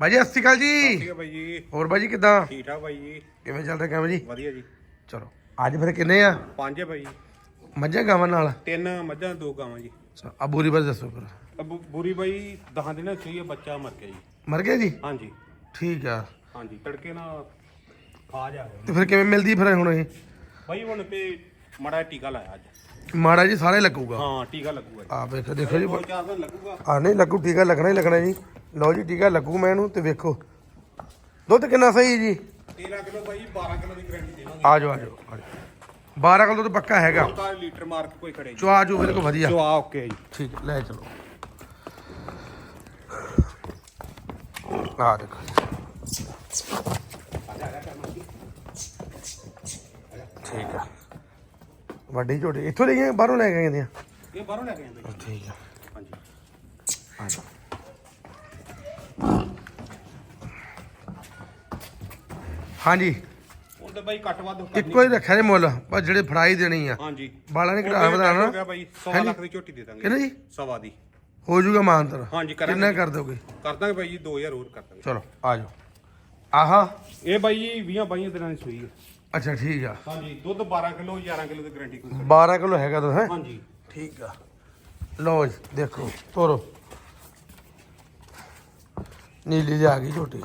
ਬਾਈ ਜੀ ਸਤਿ ਸ਼੍ਰੀ ਅਕਾਲ ਠੀਕ ਜੀ ਹੈ ਬਾਈ ਜੀ। ਹੋਰ ਬਾਈ ਜੀ ਕਿਦਾਂ? ਠੀਕ ਠਾਕ ਬਾਈ ਜੀ। ਕਿਵੇਂ ਚੱਲ ਰਿਹਾ ਕੰਮ ਜੀ? ਵਧੀਆ ਜੀ। ਚਲੋ ਅੱਜ ਫਿਰ ਕਿੰਨੇ ਆ? ਪੰਜ ਹੈ ਬਾਈ ਜੀ। ਮੱਝਾਂ ਗਾਵਾਂ ਨਾਲ? ਤਿੰਨ ਮੱਝਾਂ ਦੋ ਗਾਵਾਂ ਜੀ। ਆ ਬੂਰੀ ਬਾਰੇ ਦੱਸੋ ਫਿਰ। ਅਬ ਬੁਰੀ ਬਾਈ 10 ਦਿਨਾਂ ਸੂਈ ਹੈ ਬੱਚਾ ਮਰ ਗਿਆ ਜੀ। ਮਰ ਗਿਆ ਜੀ? ਹਾਂਜੀ। ਠੀਕ ਆ। ਹਾਂਜੀ ਤੜਕੇ ਨਾਲ ਖਾ ਜਾ ਤੇ ਫਿਰ ਕਿਵੇਂ ਮਿਲਦੀ ਫਿਰ ਹੁਣ ਇਹ? ਬਾਈ ਹੁਣ ਤੇ ਮੜਾ ਟੀਕਾ ਲਾਇਆ ਅੱਜ। ਮਾੜਾ ਜੀ ਸਾਰੇ ਲੱਗੂਗਾ। ਹਾਂ ਟੀਕਾ ਲੱਗੂਗਾ ਜੀ। ਆ ਵੇਖੋ ਦੇਖੋ ਜੀ ਦੋ ਚਾਰ ਦਿਨ ਲੱਗੂਗਾ। ਆ ਨਹੀਂ ਲੱਗੂ ਟੀਕਾ ਲੱਗਣਾ ਹੀ ਲੱਗਣਾ ਜੀ। ਲਓ ਜੀ ਟੀਕਾ ਲੱਗੂ ਮੈਂ ਇਹਨੂੰ ਤੇ ਵੇਖੋ। ਦੁੱਧ ਕਿੰਨਾ ਸਹੀ ਹੈ ਜੀ? 13 ਕਿਲੋ ਬਾਈ 12 ਕਿਲੋ ਦੀ ਗਰੰਟੀ ਦੇਵਾਂਗੇ। ਆ ਜਾਓ ਆ ਜਾਓ ਆ ਜਾਓ। 12 ਕਿਲੋ ਦੁੱਧ ਪੱਕਾ ਹੈਗਾ। 45 ਲੀਟਰ ਮਾਰ ਕੇ ਕੋਈ ਖੜੇ ਜੀ। ਚੋ ਆ ਜਾਓ ਬਿਲਕੁਲ ਵਧੀਆ। ਜੋ ਆ ਓਕੇ ਜੀ। ਠੀਕ ਲੈ ਚਲੋ। ਆ ਦੇਖੋ ਠੀਕ ਆ। ਵੱਡੀ ਝੋਟੀ। ਇੱਥੋਂ ਲੈ ਗਏ ਬਾਹਰੋਂ ਲੈ ਕੇ ਨੇ। ਇਹ ਬਾਹਰੋਂ ਲੈ ਕੇ ਆਏ ਬਾਈ ਠੀਕ ਆ। ਹਾਂਜੀ। ਆ ਜਾਓ ਹਾਂਜੀ। ਹੁਣ ਤੇ ਬਾਈ ਕੱਟ ਵੱਧ ਕਰਨੀ ਇੱਕੋ ਹੀ ਰੱਖਿਆ ਜੇ ਮੁੱਲ ਪਰ ਜਿਹੜੇ ਫੜਾਈ ਦੇਣੀ ਆ। ਹਾਂਜੀ। ਬਾਲਾਂ ਨੇ ਘਟਾ ਵਧਾਣਾ ਹੋ ਗਿਆ ਬਾਈ 100 ਹਾਂਜੀ। ਲੱਖ ਦੀ ਝੋਟੀ ਦੇ ਦਾਂਗੇ। ਕਿੰਨਾ ਜੀ? ਸਵਾ ਦੀ। ਹੋ ਜਾਊਗਾ ਮਾਨਤਰ। ਹਾਂਜੀ ਕਰਾਂਗੇ। ਕਿੰਨਾ ਕਰ ਦੋਗੇ? ਕਰ ਦਾਂਗੇ ਬਾਈ ਜੀ 2000 ਹੋਰ ਕਰ ਦਾਂਗੇ। ਚਲੋ ਆ ਜਾਓ। ਆਹਾ। ਇਹ ਬਾਈ ਜੀ 20 22 ਦਿਨਾਂ ਦੀ ਸੂਈ ਹੈ। ਅੱਛਾ ਠੀਕ ਆ। ਹਾਂਜੀ ਦੁੱਧ 12 ਕਿਲੋ 11 ਕਿਲੋ ਦੀ ਗਾਰੰਟੀ ਕੋਈ 12 ਕਿਲੋ ਹੈਗਾ ਤਾਂ ਹੈ? ਹਾਂਜੀ। ਠੀਕ ਆ। ਲਓ ਜੀ ਦੇਖੋ ਤੋਰੋ। ਨੀਲੀ ਦੀ ਆ ਗਈ ਝੋਟੀ।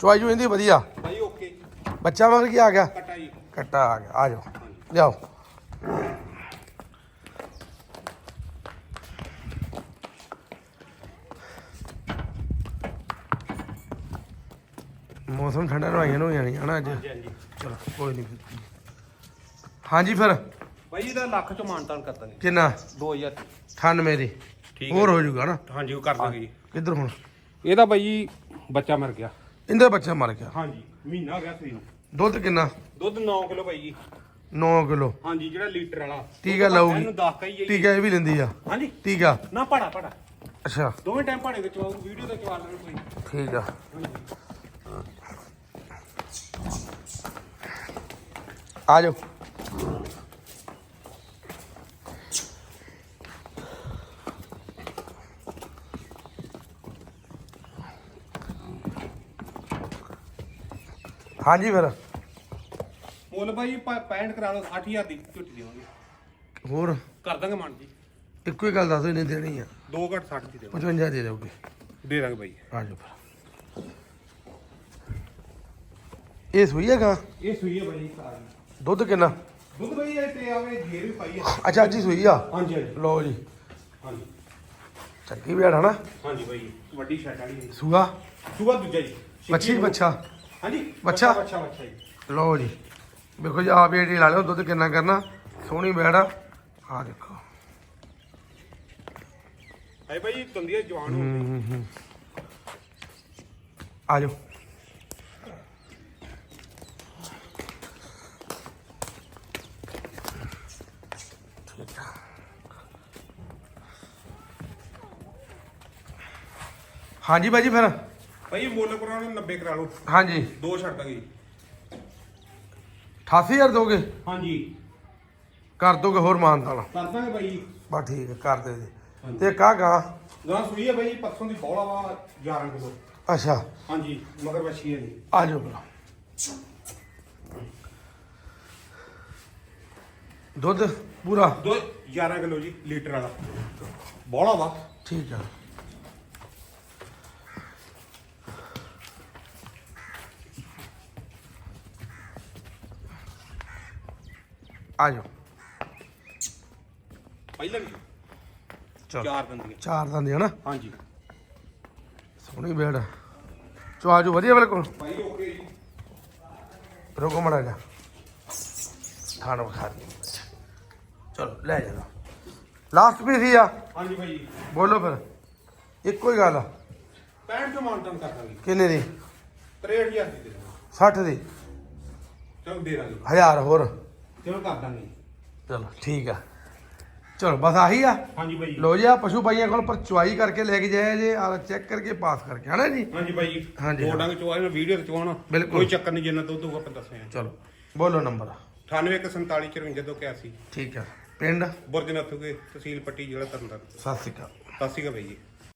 ਚੁਆਈ ਜੂ ਇਹਦੀ ਵਧੀਆ। ਬਾਈ ਓਕੇ। ਬੱਚਾ ਮਗਰ ਕੀ ਆ ਗਿਆ? ਕਟਾ ਜੀ ਕੱਟਾ ਆ ਗਿਆ। ਆ ਜਾਓ। ਲਿਆਓ। ਮੌਸਮ ਠੰਡਾ ਨਵਾਈਆਂ ਨੂੰ ਜਾਣੀ ਹਨਾ ਅੱਜ? ਹਾਂਜੀ ਹਾਂਜੀ। ਚਲੋ। ਕੋਈ ਨਹੀਂ ਹਾਂਜੀ ਫਿਰ। ਬਾਈ ਇਹਦਾ ਲੱਖ ਚ ਮਾਨਤਾਨ ਕਰ ਦਾਂਗੇ ਕਿੰਨਾ? 2000 98 ਦੀ। ਠੀਕ ਹੋਰ ਹੋ ਜਾਊਗਾ ਨਾ? ਹਾਂਜੀ ਉਹ ਕਰ ਦਾਂਗੇ ਜੀ। ਕਿੱਧਰ ਹੁਣ? ਇਹਦਾ ਬਾਈ ਬੱਚਾ ਮਰ ਗਿਆ। ਇਹਦਾ ਬੱਚਾ ਮਰ ਗਿਆ। ਹਾਂਜੀ ਮਹੀਨਾ ਹੋ ਗਿਆ ਸੂਈ ਨੂੰ। ਦੁੱਧ ਕਿੰਨਾ? ਦੁੱਧ 9 ਕਿਲੋ ਬਾਈ ਜੀ। 9 ਕਿਲੋ। ਹਾਂਜੀ ਜਿਹੜਾ ਲੀਟਰ ਵਾਲਾ। ਟੀਕਾ ਲਾਊਗੀ। ਇਹਨੂੰ 10 ਕਹੀ ਜਾਈ ਟੀਕਾ ਇਹ ਵੀ ਲੈਂਦੀ ਆ। ਹਾਂਜੀ। ਟੀਕਾ। ਨਾ ਪੜਾ ਪੜਾ ਅੱਛਾ। ਦੋਵੇਂ ਟਾਈਮ ਪਾੜੇ ਵਿੱਚ ਆਊ ਵੀਡੀਓ ਤੇ ਚਵਾ ਲੈਣ ਕੋਈ। ਠੀਕ ਆ। ਆ ਜਾਓ। ਹਾਂਜੀ ਫਿਰ। ਮੁੱਲ ਬਾਈ 65 ਕਰਾ ਲਓ 8000 ਦੀ ਝੁੱਟੀ ਦੇਵਾਂਗੇ। ਹੋਰ? ਕਰ ਦਾਂਗੇ ਮਨ ਜੀ। ਇੱਕੋ ਹੀ ਗੱਲ ਦੱਸ ਨਹੀਂ ਦੇਣੀ ਆ। 2 ਘੱਟ 60 ਦੀ ਦੇਵਾਂਗੇ। 55 ਦੇ ਦਿਓਗੇ। ਦੇ ਦਾਂਗੇ ਬਾਈ। ਆ ਜਾਓ ਫਿਰ। ਇਹ ਸੂਈ ਹੈਗਾ ਇਹ ਸੂਈ ਹੈ ਬਾਈ ਸਾਰੀ ਦੁੱਧ ਕਿੰਨਾ? ਦੁੱਧ ਬਾਈ ਇਹ ਤੇ ਆਵੇ ਜੇਰ ਵੀ ਪਾਈ ਹੈ ਅੱਛਾ ਅੱਜ ਹੀ ਸੂਈ ਆ? ਹਾਂਜੀ ਹਾਂਜੀ। ਲਓ ਜੀ। ਹਾਂਜੀ। ਚੱਕੀ ਵੀ ਹਣਾ ਹਾਂਜੀ ਬਾਈ ਵੱਡੀ ਸ਼ਰਟ ਵਾਲੀ ਹੈ ਸੂਆ? ਸੂਆ ਦੂਜਾ ਜੀ। ਬੱਚੀ ਬੱਚਾ ਹਾਂਜੀ ਬੱਚਾ? ਬੱਚਾ ਬੱਚਾ ਜੀ। ਲਓ ਜੀ। ਵੇਖੋ ਜੀ ਆਪ ਏਡੀ ਲਾ ਲਿਓ ਦੁੱਧ ਕਿੰਨਾ ਕਰਨਾ? ਸੋਹਣੀ ਬੈੜ ਆ। ਆ ਦੇਖੋ। ਹੈ ਬਾਈ ਤੰਦੀਆ ਜਵਾਨ ਹੋ ਗਈ ਆ ਜਾਓ। ਹਾਂਜੀ ਬਾਜੀ ਫਿਰ। ਬਾਈ ਮੁੱਲ ਕਰਾਉਣਾ 90 ਕਰਾ ਲਓ। ਹਾਂਜੀ। ਦੋ ਛੱਡ ਦਾਂਗੇ। ਜੀ 88000 ਦੋਗੇ? ਹਾਂਜੀ। ਕਰ ਦੋਗੇ ਹੋਰ ਮਾਨਤਾਲ ਕਰ ਦਾਂਗੇ ਬਾਈ ਬਸ ਠੀਕ ਹੈ ਕਰ ਦੇ ਜੀ ਤੇ ਕਾ ਗਾ। ਗਾਂ ਸੂਈ ਹੈ ਬਾਈ ਪਰਸੋਂ ਦੀ ਬੌਲਾ ਵਾ 11 ਕਿਲੋ। ਅੱਛਾ। ਹਾਂਜੀ ਮਗਰ ਬੱਚੀ ਹੈ ਜੀ। ਆ ਜਾਓ ਫਿਰ ਦੁੱਧ ਪੂਰਾ? ਦੋ 11 ਕਿਲੋ ਜੀ ਲੀਟਰ ਵਾਲਾ। ਬੌਲਾ ਵਾ। ਠੀਕ ਆ। ਆ ਜਾਓ। ਪਹਿਲਾਂ ਵੀ ਚਲੋ। ਚਾਰ ਦਿਨ ਦੀ ਚਾਰ ਦੰਦੇ ਹਨਾ? ਹਾਂਜੀ। ਸੋਹਣੀ ਬੇੜ ਚੋ ਆਜੋ ਵਧੀਆ ਬਿਲਕੁਲ। ਬਾਈ ਓਕੇ ਜੀ। ਰੁਕੋ ਮੜਾ ਜਾ ਖਾਣਾ ਖਾ ਲਈ। ਚਲੋ ਲੈ ਜਾ ਲਾਸਟ ਪੀਸ ਹੀ ਆ। ਹਾਂਜੀ ਬਾਈ ਬੋਲੋ ਫਿਰ। ਇੱਕੋ ਹੀ ਗੱਲ ਆ। 65 ਤੋਂ ਮਾਨਤਨ ਕਰ ਦਾਂਗੇ। ਕਿੰਨੇ ਦੀ? 63000 ਦੀ ਦੇ ਦਾਂਗੇ। 60 ਦੀ। ਚਲੋ ਦੇ ਦਾਂਗੇ। ਹਜ਼ਾਰ ਹੋਰ। ਚਲੋ ਕਰ ਦਾਂਗੇ। ਚਲੋ ਠੀਕ ਆ। ਚਲੋ ਬਸ ਆਹੀ ਆ। ਹਾਂਜੀ ਬਾਈ ਲੋ ਜੀ ਆ ਪਸ਼ੂ ਭਾਈਆਂ ਕੋਲ ਪਰ ਚੁਆਈ ਕਰਕੇ ਲੈ ਕੇ ਜਾਇਆ ਜੇ ਆ ਚੈੱਕ ਕਰਕੇ ਪਾਸ ਕਰਕੇ ਹਨਾ ਜੀ? ਹਾਂਜੀ ਬਾਈ ਹਾਂਜੀ, ਹਾਂ। ਬੋਰਡਾਂ ਚੋਂ ਆਏ ਵੀਡੀਓ ਤੇ ਚਵਾਉਣਾ ਬਿਲਕੁਲ। ਕੋਈ ਚੱਕਰ ਨਹੀਂ ਜਿੰਨਾ ਦੁੱਧ ਹੋਊਗਾ ਆਪਾਂ ਦੱਸਿਆ ਚਲੋ ਬੋਲੋ ਨੰਬਰ। 9847545281 ਠੀਕ ਆ। ਪਿੰਡ? ਬੁਰਜ ਨੱਥੂਗੇ ਤਹਿਸੀਲ ਪੱਟੀ ਜ਼ਿਲ੍ਹਾ ਤਰਨਤਾਰਨ ਸਤਿ ਸ਼੍ਰੀ ਅਕਾਲ। ਸਤਿ ਸ਼੍ਰੀ ਅਕਾਲ ਬਾਈ ਜੀ।